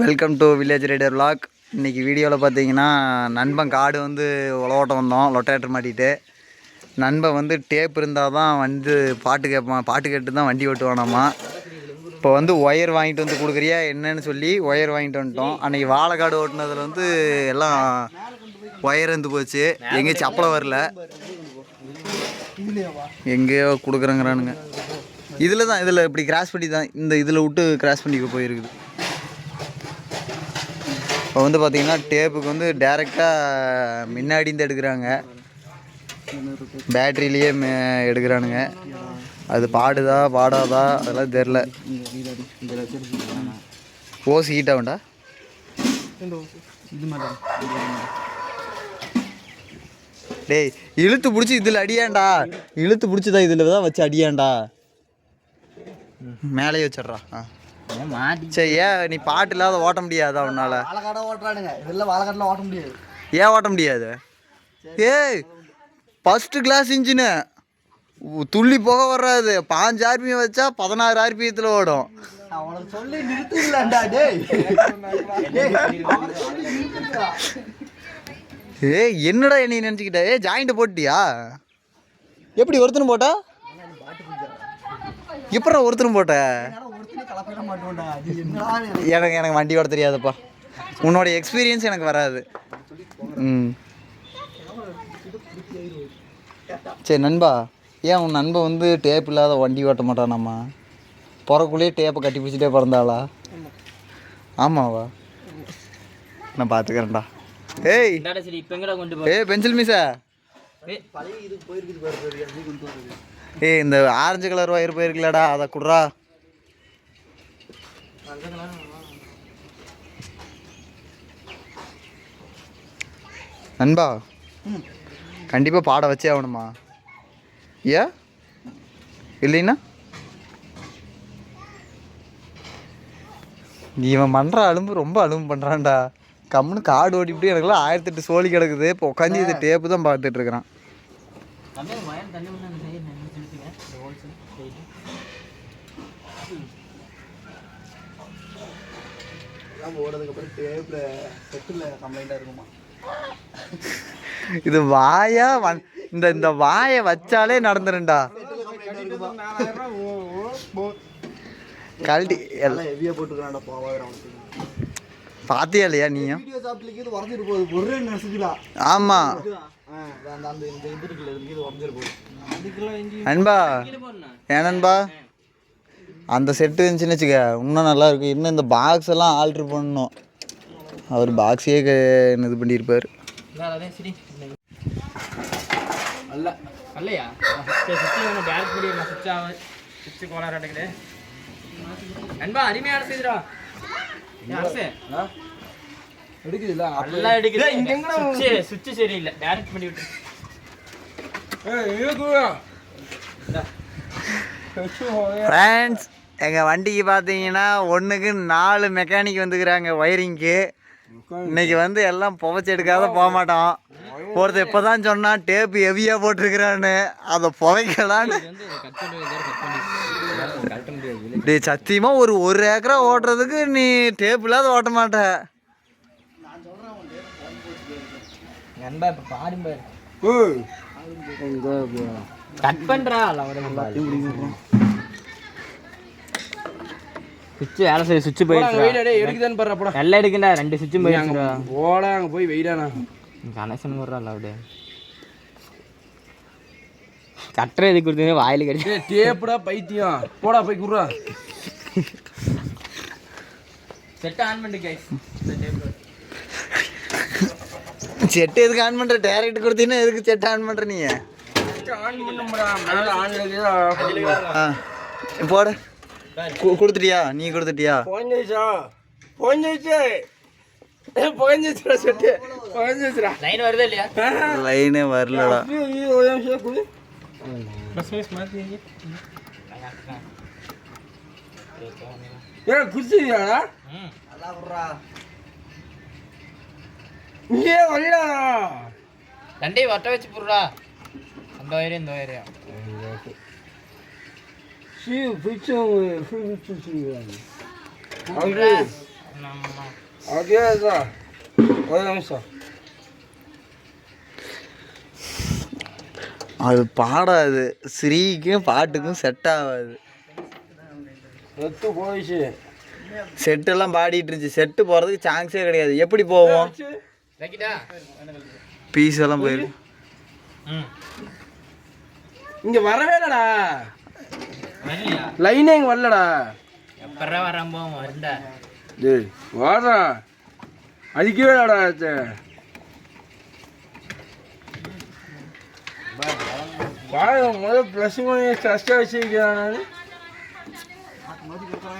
Welcome to village rider vlog இன்றைக்கி வீடியோவில் பார்த்தீங்கன்னா நண்பன் காடு வந்து உழவோட்டம் வந்தோம் லொட்டேட்டர் மாட்டிகிட்டு நண்பன் வந்து டேப் இருந்தால் தான் வந்து பாட்டு கேட்பான் பாட்டு கேட்டு தான் வண்டி ஓட்டுவானாம்மா இப்போ வந்து ஒயர் வாங்கிட்டு வந்து கொடுக்குறியா என்னன்னு சொல்லி ஒயர் வாங்கிட்டு வந்துட்டோம். அன்றைக்கி வாழைக்காடு ஓட்டினதில் வந்து எல்லாம் ஒயர் இருந்து போச்சு. எங்கேயும் சப்பலை வரல. எங்கேயோ கொடுக்குறேங்கிறானுங்க. இதில் தான் இதில் இப்படி கிராஸ் பண்ணி தான் இந்த இதில் விட்டு கிராஸ் பண்ணி போயிருக்குது. இப்போ வந்து பார்த்திங்கன்னா டேப்புக்கு வந்து டேரெக்டாக முன்னாடி இருந்து எடுக்கிறாங்க. மே எடுக்கிறானுங்க. அது பாடுதா பாடாதா அதெல்லாம் தெரில. ஓசி ஹீட் ஆகும்டா? டேய் இழுத்து பிடிச்சி இதில் அடியாண்டா இழுத்து பிடிச்சிதான் இதில் தான் வச்சு அடியாண்டா மேலேயே வச்சிட்றா. ஆ. சரி ஏன் நீ பாட்டு இல்லாத ஓட்ட முடியாதா உன்னால? வாழைக்காடை ஓட்டுறானுங்க. இதெல்லாம் வாழைக்காட்டில் ஓட்ட முடியாது. ஏன் ஓட்ட முடியாது? ஏய் ஃபஸ்ட்டு கிளாஸ் இன்ஜினு துள்ளி போக வராது பாஞ்சு ஆர்பிஎம் வச்சா பதினாறு ஆர்பிஎத்தில் ஓடும். சொல்லி நிறுத்திடலாம்டா. ஏய் என்னடா என்னை நினச்சிக்கிட்ட? ஏ ஜாயிண்ட் போட்டியா எப்படி ஒருத்தனும் போட்டா? எப்படா ஒருத்தனும் போட்ட? எனக்கு எனக்கு வண்டி ஓட தெரியாதுப்பா. உன்னோட எக்ஸ்பீரியன்ஸ் எனக்கு வராது. ம். சரி நண்பா ஏன் உன் நண்பன் வந்து டேப் இல்லாத வண்டி ஓட்ட மாட்டானாம்மா? பிறக்குள்ளேயே டேப்பை கட்டி பிடிச்சிட்டே பிறந்தாளா? ஆமாவா? நான் பார்த்துக்கிறேன்டா ஏய் ஏய் பென்சில் மிஸ்ஸா ஏய் இந்த ஆரஞ்சு கலர் ஒயர் போயிருக்கலடா அதை குட்றா. நண்பா கண்டிப்பாக பாட வச்சே ஆகணுமா? ஏன் இல்லைன்னா? நீ இவன் பண்ணுற அலும்பு ரொம்ப அலும்பு பண்ணுறான்டா கம்முன்னு காடு ஓடிவிட்டு எனக்குலாம் ஆயிரத்தெட்டு சோழி கிடக்குது. இப்போ உட்காந்து இது டேப்பு தான் பார்த்துட்டு இருக்கிறான் தம்பி மயம் தண்ணி ஒன்று அந்த சைடு நின்று செலுத்துங்க இந்த ஹோல்சேல் சைடு செட்டில் இருக்குமா? இது வாயா வன் இந்த இந்த வாயை வச்சாலே நடந்துருண்டா கழட்டி எல்லாம் ஹெவியாக போட்டுக்கிறான்டா போவாது அவனுக்கு. பார்த்தியா இல்லையா நீயும்? வீடியோ சாப்பிட்டுக்கு இது உடஞ்சிட்டு போகுது ஒரே நசுக்கலாம் ஆமாம் அந்த இது இது செட்டு இருந்துச்சுன்னு வச்சுக்க இன்னும் நல்லா இருக்கும். இன்னும் இந்த பாக்ஸ் எல்லாம் ஆல்ட்ரு பண்ணணும். அவர் பாக்ஸையே இது பண்ணியிருப்பார். நண்பா அருமையான செய்துடா. அரசு. எடுக்குதுல்ல? நல்லா எடுக்குது. சுவிட்ச் சுவிட்ச் சரியில்லை. டேரக்ட் பண்ணி விட்டு ஃப்ரெண்ட்ஸ் எங்கள் வண்டிக்கு பார்த்தீங்கன்னா ஒன்றுக்கு நாலு மெக்கானிக் வந்துக்கிறாங்க ஒயரிங்க்கு இன்னைக்கு வந்து எல்லாம் புவைச்சி எடுக்காத போக மாட்டோம் ஒருத்தர் இப்போ தான் சொன்னான் டேப்பு ஹெவியாக போட்டிருக்கிறான்னு. அதை புவைக்கலான்னு வந்து கட் பண்ணி கட் பண்ணி கட் பண்ணி டேய் சத்தியமாக ஒரு ஒரு ஏக்கரா ஓட்டுறதுக்கு நீ டேப் இல்லாத ஓட்ட மாட்ட. கட் பண்றா சுவிட்ச் வேலை செய்ய சுவிட்ச் போயிடுச்சு எடுக்குதான்னு பாரு போடா. நல்லா எடுக்கண்டா ரெண்டு சுவிட்சும் போயிடுச்சுடா. போடா அங்க போய் வெயிடானா கனெக்ஷன் போடுறா அப்படியே. கட்டுற எதுக்கு கொடுத்தீங்க வாயில கடிச்சு. டேப்புடா பைத்தியம். போடா போய் குடுறா. செட் ஆன் பண்ணு கைஸ் செட்டு எதுக்கு ஆன் பண்ணுற டேரக்ட் கொடுத்தீங்கன்னா எதுக்கு செட் ஆன் பண்ணுற நீ? ஆன் பண்ணும்டா மேல ஆன் இருக்குது ஆ போட. கொடுத்துட்டியா? நீ கொடுத்துட்டியா? புகஞ்சிச்சா புகஞ்சிச்சு புகஞ்சிச்சுடா செட்டு புகஞ்சிச்சுடா லைன் வருதா இல்லையா? லைனே வரலடா. ஒரு நிமிஷம் குடு. பஸ் மிஸ் மாத்தி ஏ குடிச்சிருக்கியாடா? ம் நல்லா விட்றா இங்கே வரடா. ரெண்டையும் வட்ட வச்சு போடுறா. அந்த வயரையும் இந்த வயரையும் சி பிடிச்சவங்க பிடிச்சிருக்காங்க அவங்க தான் ஒரு நிமிஷம் அது பாடாது ஸ்ரீக்கும் பாட்டுக்கும் செட் ஆகாது எத்து போயிடுச்சு செட்டெல்லாம் பாடிட்டு இருந்துச்சு செட்டு போகிறதுக்கு சான்ஸே கிடையாது. எப்படி போவோம் பீஸ் எல்லாம் போயிடும் இங்க வரவே இல்லடா லைனே இங்க வரலடா? எப்பறம் வரம்போ வருண்டா. டேய் வாடா. அடிக்கவே இல்லடா இது பாரு முதல்ல ப்ளஸ் பண்ணி கஷ்டம் வச்சிருக்கிறான்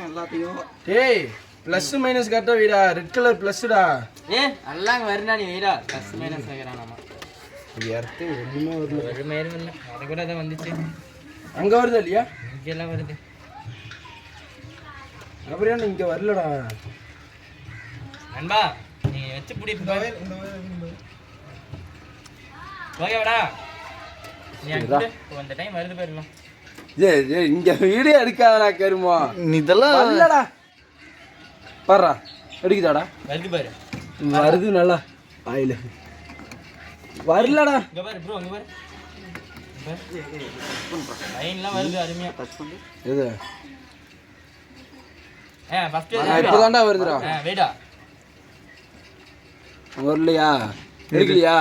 எல்லாத்தையும் டேய் ப்ளஸ் மைனஸ் கரெக்டாக வீடா. ரெட் கலர் ப்ளஸ்டா ஏ எல்லாம் வருண்டா நீ வீடா. ப்ளஸ் மைனஸ் வைக்கிறான் நம்ம ஒன்றுமே வரல. ஒரு மயிரும் இல்லை அது கூட தான் வந்துச்சு. அங்கே வருதா இல்லையா? இங்கெல்லாம் வருது. ஏன் இங்கே வரலடா. நண்பா நீ வச்சு பிடி ஓகேவாடா நீ அங்கிட்டு இப்போ இந்த டைம் வருது போயிடலாம் இங்கே வீடியோ எடுக்காதடா கருமா. இதெல்லாம் வரலடா. பாடுறா எடுக்குதாடா. வருது பாரு. வருது நல்லா. ஆயில் வரலடா. இங்க பாரு ப்ரோ அங்க பாரு. லைன்லாம் வருது அருமையா. எது? ஏ ஃபர்ஸ்ட் இப்போதான்டா வருதுடா. வெயிடா வரலையா? எடுக்கலையா?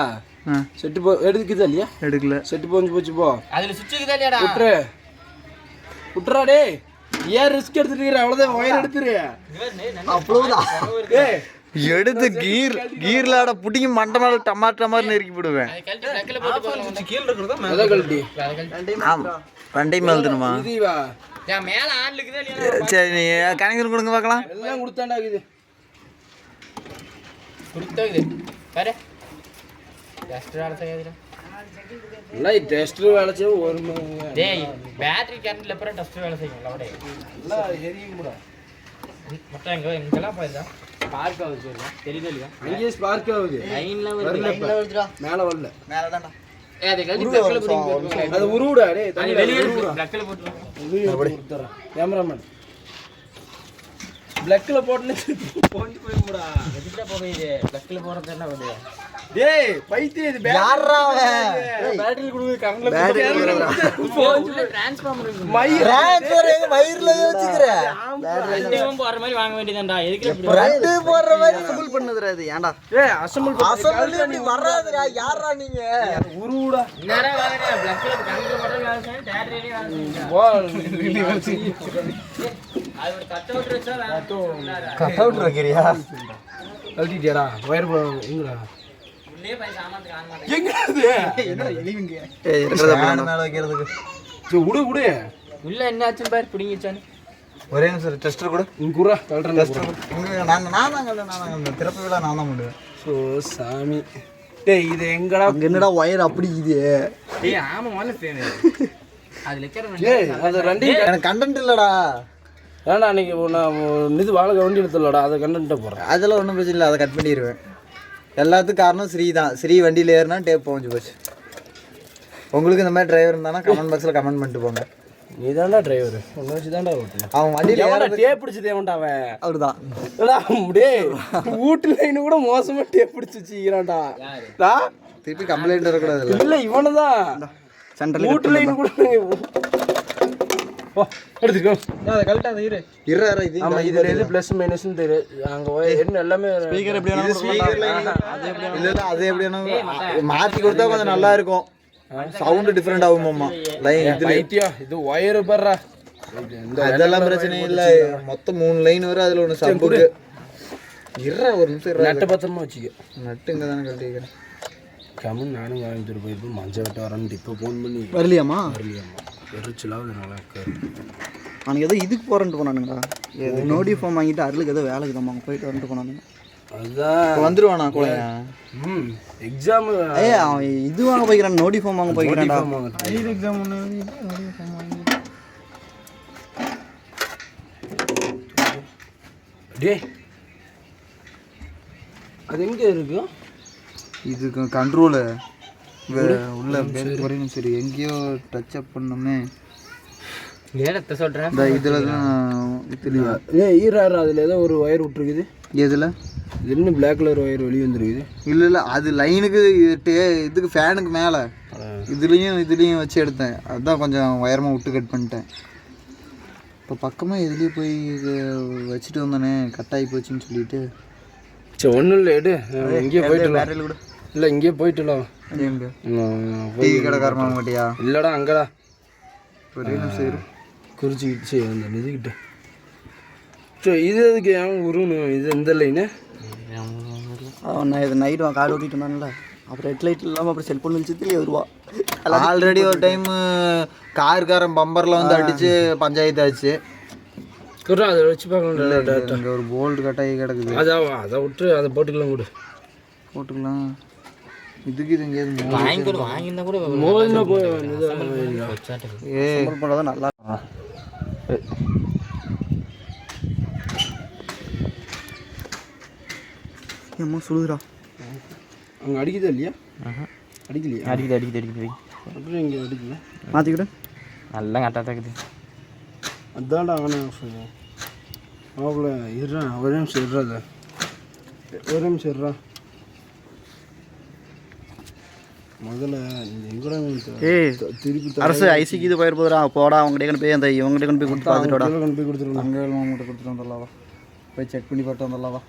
செட்டு போ எடுக்குதா இல்லையா? எடுக்கல. செட்டு போஞ்சு போச்சு போ. அதுல சுவிட்ச் இருக்குதா இல்லையாடா? விட்டுரு விட்டுறா டேய். ஏன் ரிஸ்க் எடுத்துட்டு இருக்கிற? அவ்வளோதான் ஒயர் எடுத்துரு. ஏய் எடுத்து கீர் கீர்லாட புட்டிங்க மண்டை மேல டமார் டமார் நெருக்கி போடுவேன் அதை கழட்டி ப்ளக்கில் போட்டு போகலாம் கீழே இருக்கிறதா அதான் கழட்டி? அதை கழட்டி ஆமா. ரெண்டையும் எழுதணுமா இது வா. ஏன் மேல இல்லையா? சரி நீ கணக்கு கொடுங்க பார்க்கலாம். எல்லாம் கொடுத்தாண்டா இது. பாரு. செய்யாதுடா. டெஸ்டர் வேலை செய்ய ஒரு மணி நேரம். டேய் பேட்டரி கரண்ட்ல அப்புறம் டஸ்ட் வேலை செய்யும். எரியும் கூட மொத்தம் எங்க இங்கெல்லாம் போயிருந்தா பார்க் ஆகுது சொல்லுங்க தெரியுது இல்லையா? அங்கேயே ஸ்பார்க் ஆகுது. லைன்ல வரல. மேல வரல. மேலதான்டா. ஏய் அதை கழட்டி ப்ளக்கில் போட்டு அது உருவுடா டேய் அது தண்ணி வெளியே ப்ளக்கில் போட்டு கொடுத்துறேன் கேமராமேன் பிளக்ல போட்டுன்னு போஞ்சு போயிடும்டா. எதுக்கிட்ட போகுது ப்ளக்கில் போறது என்ன வருது டேய் பைத்தியம் இது யாரா? பேட்டரி கொடுக்குது. கரண்ட்ல டிரான்ஸ்ஃபார்மர் இருக்கு. மயிர் டிரான்ஸ்ஃபர் எங்க வயிறுல வச்சுக்கிற. ரெண்டும் போற மாதிரி வாங்க வேண்டியதான்டா எதுக்கு இப்படி ரெண்டு போடுற மாதிரி அசம்பிள் பண்ணுதுடா இது. ஏன்டா? ஏய் அசம்பிள் அசம்பிள் இப்படி வராதுடா. யாரா நீங்க? உருவுடா. நேரம் வாங்க ப்ளக்கில் கரண்ட்ல மட்டும் வேலை செய்யும் பேட்டரியிலே வேலை செய்யும் போ அது ஒரு கட் அவுட் வச்சா வேலை கட் அவுட் வைக்கிறியா? கழட்டிட்டியாடா ஒயர் எங்கடா வைக்கிறதுக்கு. சரி விடு விடு. உள்ள என்னாச்சுன்னு பாரு பிடிங்கிச்சான்னு. ஒரே நிமிஷம் டெஸ்டர் கூட. குறா கழட்டுறேன் டெஸ்டர் நான் நான் தான் திறப்பு விழா நான் தான் பண்ணுவேன். ஸோ சாமி. டேய் இது எங்கடா? அங்க என்னடா ஒயர் அப்படி இது? ஆமா முதல்ல ஃபேன் அதுல இருக்கிற ஏய் அது எனக்கு கண்டென்ட் இல்லடா. ஏன்டா அன்னைக்கு நான் இது வாழை வண்டி எடுத்துலடா அதை கண்டுட்டு போகிறேன் அதெல்லாம் ஒன்றும் பிரச்சனை இல்லை அதை கட் பண்ணிடுவேன் எல்லாத்துக்கும் காரணம் ஸ்ரீ தான். ஸ்ரீ வண்டியில் ஏறினா டேப் போஞ்சு போச்சு. உங்களுக்கு இந்த மாதிரி டிரைவர் இருந்தானா கமெண்ட் பாக்ஸில் கமெண்ட் பண்ணிட்டு போங்க. நீ தான்டா டிரைவர் உன்னை வச்சு தான்டா ஓட்டணும் அவன் வண்டியில் எவன்டா டேப் பிடிச்சி தேவன்டா அவன்? அவர் தான் டேய் வீட்டு லைன் கூட மோசமா டேப் பிடிச்சி வச்சுக்கிறான்டா. டா திருப்பி கம்ப்ளைண்ட் வரக்கூடாது இல்ல இவனதான். சென்ட்ரல் வீட்டு லைன் கூட ஓ எடுத்துக்கோ அதை கரெக்டாக இரு. இரு இரு, இது ஆமா இதுல எது பிளஸ் மைனஸ்னு தெரியும் அங்க போய் என்ன எல்லாமே ஸ்பீக்கர் எப்படி வேணாலும் இல்லை. இல்லை அது எப்படி மாற்றி கொடுத்தா கொஞ்சம் நல்லா இருக்கும். சவுண்டு டிஃப்ரெண்ட் ஆகுமாம்மா லைன் இதில் பைத்தியம் இது ஒயர் பர்றா. அதெல்லாம் பிரச்சனை இல்லை. மொத்தம் மூணு லைன் வரும் அதில் ஒன்று சம்புக்கு இருறா ஒரு நிமிஷம் நட்ட பத்திரமா வச்சுக்க. நட்டு இங்கே தானே கட்டிக்கிறேன் கம்மன் நானும் வாங்கிட்டு போயிருப்போம் மஞ்சள் வெட்ட வரேன்ட்டு. இப்போ ஃபோன் பண்ணி. வரலையாம்மா? வரலையாம்மா. எரிச்சலாவது நல்லா இருக்காரு அவனுக்கு ஏதோ இதுக்கு போறேன்ட்டு போனானுங்கடா. நோடி ஃபார்ம் வாங்கிட்டு அருளுக்கு ஏதோ வேலைக்கு தான் அவங்க போயிட்டு வந்துட்டு போனானுங்க. அதுதான். வந்துருவானா கூட ம் எக்ஸாம் ஏய் அவன் இது வாங்க போய்க்கிறான் நோடி ஃபார்ம் வாங்க போய்க்கிறான்டா. எக்ஸாம் டேய் அது எங்க இருக்கு? இதுக்கு கண்ட்ரோலு உள்ள ஒரே நிமிஷம் சரி. எங்கேயோ டச் அப் பண்ணோமே நேரத்தை சொல்றேன் இந்த இதில் தான் இதுலையா ஏ ஈராரு அதில் ஏதோ ஒரு ஒயர் விட்டுருக்குது. எதில்? என்ன பிளாக் கலர் ஒயர் வெளியே வந்துருக்குது? இல்லை இல்லை அது லைனுக்கு இதுக்கு ஃபேனுக்கு மேலே. இதுலேயும் இதுலேயும் வச்சு எடுத்தேன். அதுதான் கொஞ்சம் உயரமாக விட்டு கட் பண்ணிட்டேன். இப்போ பக்கமாக எதுலேயும் போய் இது வச்சுட்டு வந்தானே கட் ஆகி போச்சுன்னு சொல்லிட்டு. சரி ஒன்றும் இல்லை எடு. இங்கேயே போயிட்டுலாம் பேரல் கூட இல்லை இங்கேயே போயிட்டுலாம் டீ கடைக்காரமாக மாட்டியா இல்லைடா அங்கடா. ஒரே நிமிஷம் இரு குறிச்சிக்கிட்டு சரி அந்த இதுக்கிட்ட சரி இது எதுக்கு ஏன் உருவணும் இது இந்த லைனு நான் இது நைட் கார் ஓட்டிட்டு இருந்தான்ல. அப்புறம் ஹெட் லைட் இல்லாமல் அப்புறம் செல்ஃபோன் வச்சுட்டு வருவா. ஆல்ரெடி ஒரு டைம் காருக்காரன் பம்பரில் வந்து அடிச்சு பஞ்சாயத்து ஆச்சு. அதை வச்சு பார்க்கலாம் இங்கே ஒரு போல்டு கட்டாகி கிடக்குது. அதை அதை விட்டு அதை போட்டுக்கலாம் கூட போட்டுக்கலாம். இதுக்கு இது எங்கேயாவது வாங்கி கொடு வாங்கியிருந்தா கூட மோதினா போய் இது ஏ பண்ணதான் நல்லா ஏம்மா சொல்லுதுடா. அங்கே அடிக்குதா இல்லையா? அடிக்கலையா? அடிக்குது அடிக்குது அடிக்குது அப்புறம் இங்கே அடிக்கல. மாற்றிக்கிடு நல்லா கரெக்டாக இருக்குது அதான்டா ஆனால் மாப்பிள்ள இருறா ஒரே நிமிஷம் அதை ஒரே நிமிஷம் இருறா. முதல்ல திருப்பி அரசு ஐசிக்கு இது போடா அவங்ககிட்ட கொண்டு போய் அந்த இவங்ககிட்ட கொண்டு போய் கொடுத்து பார்த்துட்டோடா கொண்டு போய் கொடுத்துருவோம் அங்கே மாமூட்டை கொடுத்துட்டு வந்துடலாவா போய் செக் பண்ணி போட்டு வந்துடலாவா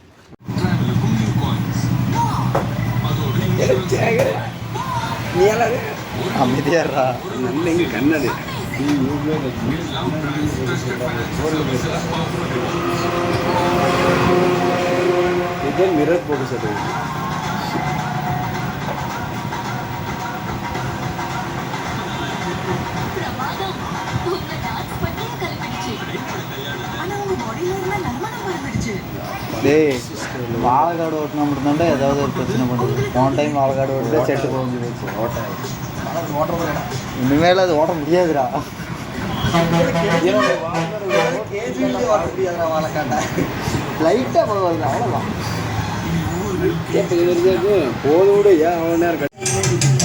அமைதியாரா நல்ல இங்கே கண்ணது மிரர் போட்டு சார் டேய் வாழைக்காடு ஓட்டினா மட்டும்தான்டா ஏதாவது ஒரு பிரச்சனை பண்ணுது. போன டைம் வாழைக்காடு ஓட்டிட்டு செட்டு போஞ்சு ஓட்ட இனிமேல் அது ஓட்ட முடியாதுடா. லைட்டாக போகுது அவ்வளோதான் போதும் விட ஏன் அவ்வளோ நேரம்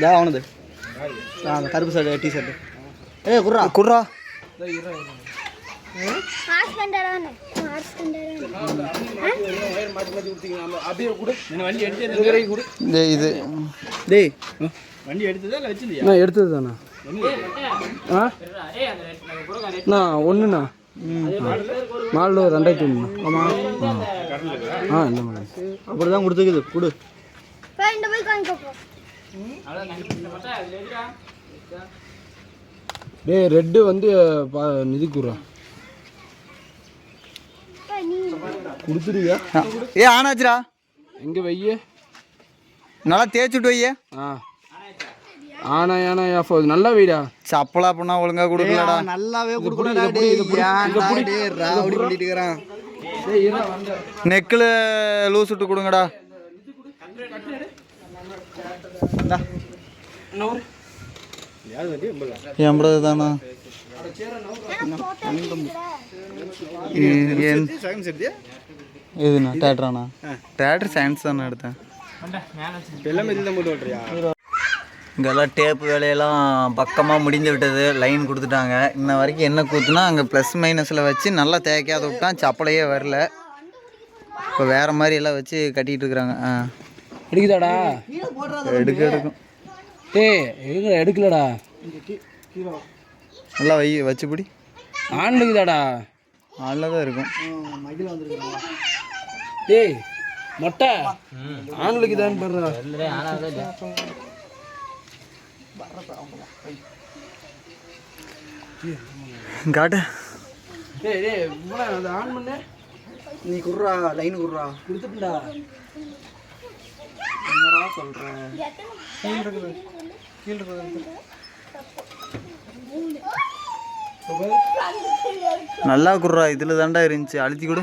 யா அவனது. அந்த கருப்பு ஷர்ட் டி ஷர்ட் ஏய் குர்ரா குர்ரா அப்படியே கூட வண்டி எடுத்து இந்த இது. டேய். வண்டி எடுத்ததா வச்சிருந்தியா நான் எடுத்தது தானே? ஆ? நான் ஒன்றுண்ணா நாலு ரெண்டாயிரத்தி ஒன்று ஆமாம் ஆ இல்லை மேடம் அப்படி தான் கொடுத்துக்குது. கொடு. டேய் ரெட்டு வந்து பா நிதி கூறா. கொடுத்துருவியா ஏ ஆனாச்சுடா எங்கே வைய? நல்லா தேய்ச்சிட்டு வையே. ஆ. ஆனா ஏனா ஏஃபோ நல்லா வைடா. சப்பலா பண்ணா ஒழுங்கா கொடுக்கலடா. நல்லாவே கொடுக்கலடா டேய். ராவடி பண்ணிட்டு இருக்கறான். நெக்கில் லூஸ் விட்டு கொடுங்கடா. எண்பது தானா எதுண்ணா தேட்டராண்ணா தேட்டர் சயின்ஸ் தானே எடுத்தேன் இங்கெல்லாம் டேப்பு வேலையெல்லாம் பக்கமாக முடிந்து விட்டது. லைன் கொடுத்துட்டாங்க. இன்ன வரைக்கும் என்ன கூத்துனா அங்கே ப்ளஸ் மைனஸில் வச்சு நல்லா தேய்க்காத விட்டான். சப்பலையே வரல. இப்போ வேறு மாதிரி எல்லாம் வச்சு கட்டிகிட்டு இருக்கிறாங்க. ஆ. எடுக்குதாடா? எடுக்க எடுக்கும். டேய் எடுக்கல எடுக்கலடா? நல்லா வை வச்சுப்பிடி ஆன் இருக்குதாடா நல்லா தான் இருக்கும். டேய் மொட்டை. ஆன் இருக்குதான்னு ஆனால் இல்லை காட்டு. டேய் டேய் ஆன் பண்ணு. நீ குர்ரா லைன் குர்ரா கொடுத்துட்டா என்னடா சொல்ற நல்லா குடுறா இதில் தாண்டா இருந்துச்சு. அழுத்தி கொடு.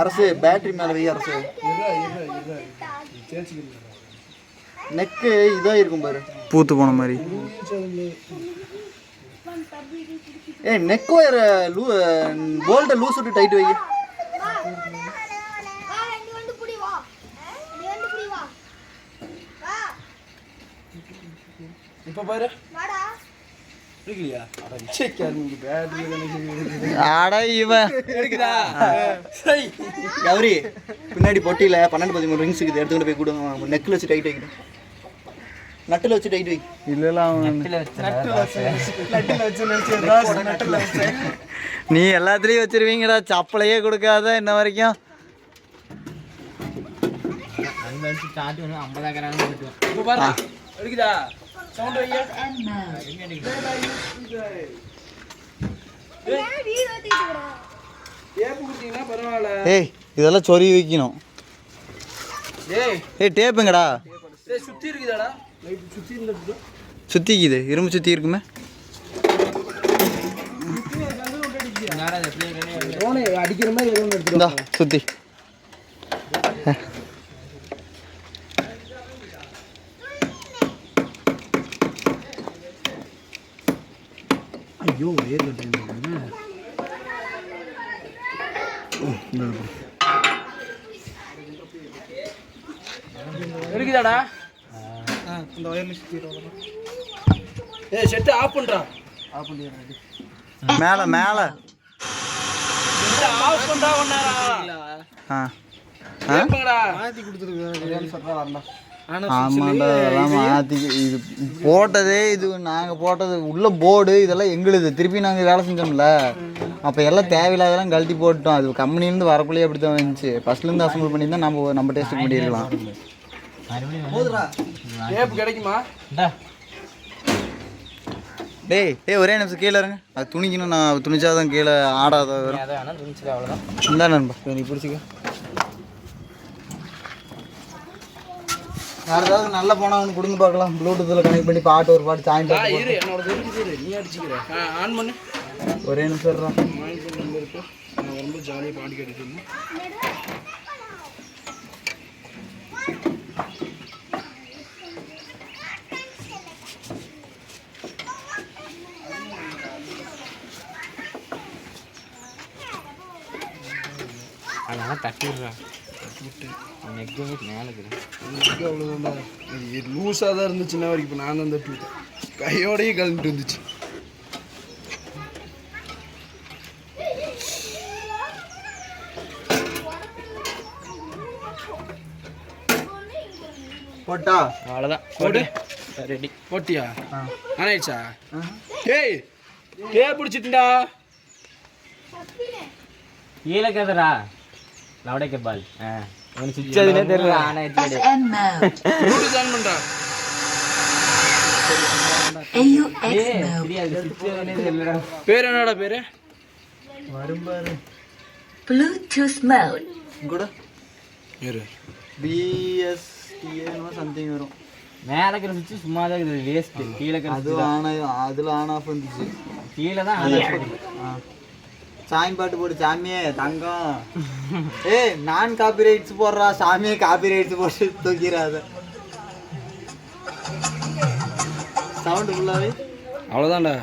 அரசு பேட்டரி மேல வை அரசு. நெக்கு இதாக இருக்கும் பாரு. பூத்து போன மாதிரி. ஏய் நெக் ஒயர் லூ போல்ட்டை லூஸ் விட்டு டைட் வை வா இங்க வந்து புடி வா இங்க வந்து புடி வா வா இப்போ பாரு வாடா இருக்கலையா அட ரிச்சைக்கா நீங்க பேட்டரி அட இவன் இருக்குதா சரி கௌரி பின்னாடி பொட்டியில் பன்னெண்டு பதிமூணு ரிங்ஸ் இருக்குது எடுத்து கொண்டு போய் கொடுங்க நெக்கில் வச்சு டைட் வைக்கணும் நட்டில் வச்சு டைட் வை அவன் வச்சு நீ எல்லாத்துலேயும் வச்சிருவீங்கடா சப்பலையே கொடுக்காத இன்ன வரைக்கும் ஐம்பதாயிரம் ஏன் வீடு ஓட்டிட்டு இருக்கற டேப் கொடுத்தீங்கன்னா பரவாயில்ல. ஏய் இதெல்லாம் சொருகி வைக்கணும். டேய் ஏய் டேப்புங்கடா டேய் சுத்தி இருக்குதாடா? லைட் சுத்தி இருந்தது சுத்திக்குது. இரும்பு சுத்தி இருக்குமே. அடிக்கிற மாதிரி சுத்தி. ஐயோ ஏர் கட்டுறீங்க இருக்குதாடா இந்த ஒயர் ஏய் செட் ஆஃப் பண்றா. ஆஃப் பண்ணிடுறேன் மேலே மேலே. ஆஃப் பண்றா ஒண்ணாரா ஆ. மாத்தி கொடுத்துருக்கு சொல்றா வரல ஆனா ஆமாண்டா அதெல்லாம் மாற்றி இது போட்டதே இது நாங்கள் போட்டது உள்ள போர்டு இதெல்லாம் எங்களுது. திருப்பி நாங்கள் வேலை செஞ்சோம்ல. அப்போ எல்லாம் தேவையில்லாதெல்லாம் கழட்டி போட்டோம் அது கம்பெனிலேருந்து வரக்குள்ளேயே அப்படி தான் வந்துச்சு. ஃபஸ்ட்லேருந்து அசம்பிள் பண்ணி தான் நம்ம நம்ம டேஸ்ட் பண்ணியிருக்கலாம். டேப் கிடைக்குமா? இந்தா டேய் டேய் ஒரே நிமிஷம் கீழே இருங்க. அது துணிக்கணும் நான் துணிச்சாதான் கீழே ஆடாத வரும். இந்தா நண்பா. நீ பிடிச்சிக்க. வேறு ஏதாவது நல்ல ஒன்று கொடுங்க பார்க்கலாம். ப்ளூடூத்தில் கனெக்ட் பண்ணி பாட்டு ஒரு பாட்டு சாயின் ஆ இரு என்னோட தெரிஞ்சு இரு நீ அடிச்சுக்கிற. ஆன் பண்ணு. ஒரே நிமிஷம் இருடா. நம்பர் இருக்கு. நான் ரொம்ப ஜாலியாக பாட்டு கேட்டுட்டு இருந்தேன். அதெல்லாம் தட்டி விட்றான் நெக் மேலே அவ்வளோதான்டா இது லூஸாக தான் இருந்துச்சு சின்ன வரைக்கும். இப்போ நான் தான் தட்டி விட்டேன் கையோடையே கலந்துட்டு இருந்துச்சு. போட்டா? அவ்வளோதான் போடு. ரெடி. போட்டியா? ஆனாயிடுச்சா? ஏய் டே பிடிச்சிட்டுடா கீழே கேதுரா லவடைக்க பால் ஆ உனக்கு சுவிட்ச் அதுனே தெரியல. ஆனா எடுத்து ப்ளூடூத் ஆன் தெரியலடா. பேர் என்னடா பேர்? வரும்பாரு Bluetooth mode. கூட. பேர் பிஎஸ்டிஏனோ சம்திங் வரும். மேலே இருக்கிற சுவிட்ச் சும்மா தான் இருக்குது. வேஸ்ட் கீழே இருக்கிற அது ஆன் அதில் ஆன் ஆஃப் வந்துச்சு. கீழே தான் ஆன் ஆகுது. சாமி பாட்டு போடு சாமியே தங்கம். ஏய் நான் காப்பி ரைட்ஸ் போடுறா சாமியே காப்பி ரைட்ஸ் போட்டு தூக்கிறாத. சவுண்டு ஃபுல்லாகவே அவ்வளோதான்டா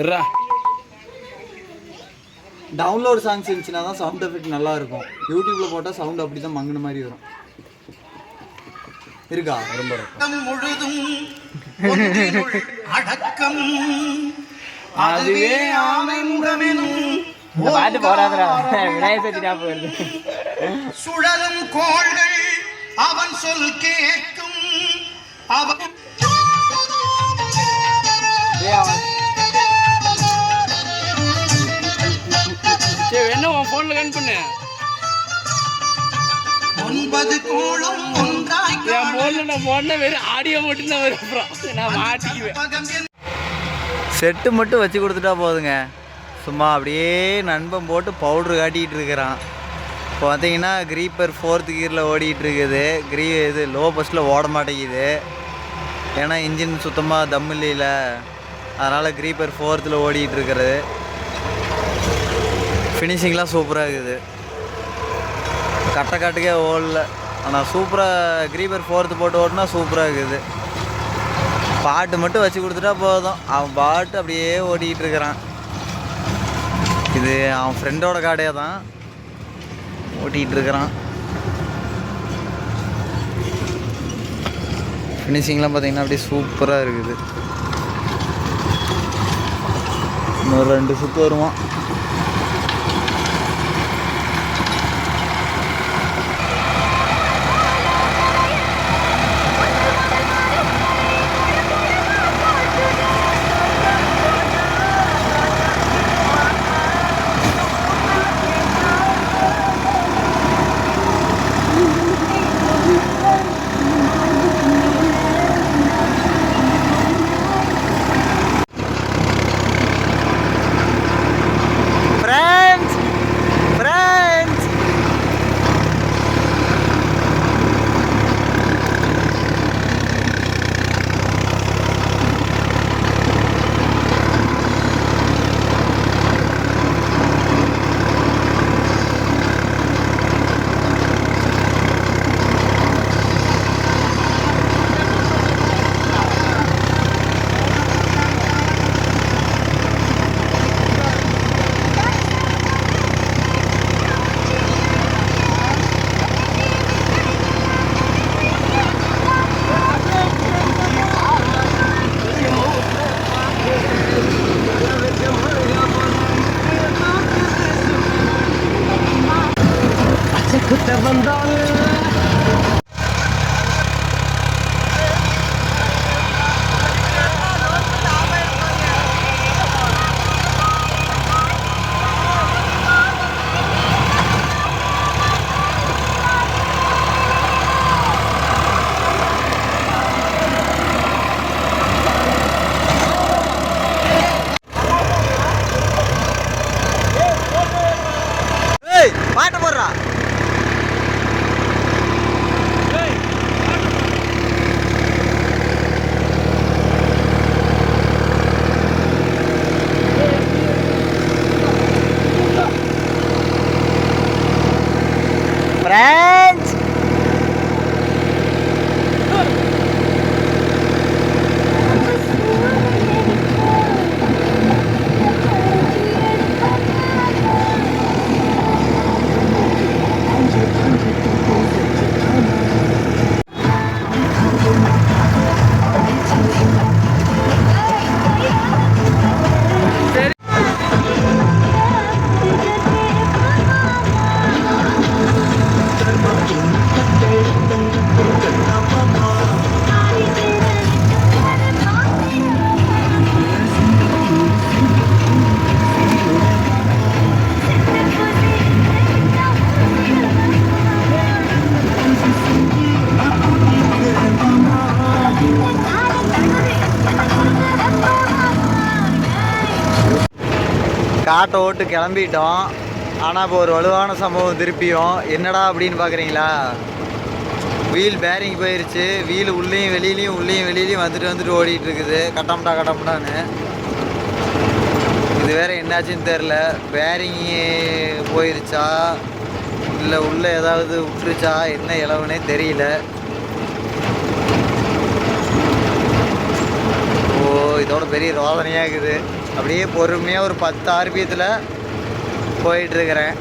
இருடா. டவுன்லோட் சாங்ஸ் இருந்துச்சுன்னா தான் சவுண்ட் எஃபெக்ட் நல்லா இருக்கும் யூடியூப்ல போட்டால் சவுண்ட் அப்படி தான் மங்கின மாதிரி வரும். இருக்கா? ரொம்ப அதுவே ஆனந்தமெனும் பாட்டு போடாதடா. விநாயகர் சதுர்த்தி ஞாபகம் சுழலும் கோள்கள் அவன் சொல் கேட்கும். அவன் என்ன உன் ஃபோனில் கன் பண்ணு? ஒன்பது கோளும் நான் வெறும் ஆடியோ மட்டும்தான் வரும் அப்புறம். நான் மாட்டிக்குவேன். செட்டு மட்டும் வச்சு கொடுத்துட்டா போதுங்க. சும்மா அப்படியே நண்பன் போட்டு பவுட்ரு காட்டிகிட்டு இருக்கிறான். இப்போ பார்த்தீங்கன்னா க்ரீப்பர் ஃபோர்த் கியரில் ஓடிக்கிட்டு இருக்குது. க்ரீ இது லோ பஸ்ஸில் ஓட மாட்டேங்குது. ஏன்னா இன்ஜின் சுத்தமாக தம் இல்லையில. அதனால் க்ரீப்பர் ஃபோர்த்தில் ஓடிக்கிட்டு இருக்கிறது. ஃபினிஷிங்லாம் சூப்பராக இருக்குது. கட்ட காட்டுக்கே ஓடல. ஆனால் சூப்பராக க்ரீபர் ஃபோர்த்து போட்டு ஓட்டினா சூப்பராக இருக்குது. பாட்டு மட்டும் வச்சு கொடுத்துட்டா போதும். அவன் பாட்டு அப்படியே ஓடிக்கிட்டு இருக்கிறான். இது அவன் ஃப்ரெண்டோட காடே தான். ஓட்டிகிட்டு இருக்கிறான். ஃபினிஷிங்லாம் பார்த்தீங்கன்னா அப்படியே சூப்பராக இருக்குது. இன்னொரு ரெண்டு சுற்று வருவான். காட்டை ஓட்டு கிளம்பிட்டோம். ஆனால் இப்போ ஒரு வலுவான சம்பவம் திருப்பியும். என்னடா அப்படின்னு பார்க்குறீங்களா வீல் பேரிங் போயிருச்சு. வீல் உள்ளேயும் வெளியிலையும் உள்ளேயும் வெளியிலையும் வந்துட்டு வந்துட்டு ஓடிட்டு இருக்குது கட்டம்டா கட்டம்டான்னு இது வேற என்னாச்சுன்னு தெரில பேரிங் போயிருச்சா? இல்லை உள்ளே ஏதாவது விட்டுருச்சா? என்ன இளவுனே தெரியல. ஓ இதோட பெரிய ரோதனையாக இருக்குது. அப்படியே பொறுமையாக ஒரு பத்து ஆர்பியத்தில் போயிட்டுருக்கிறேன்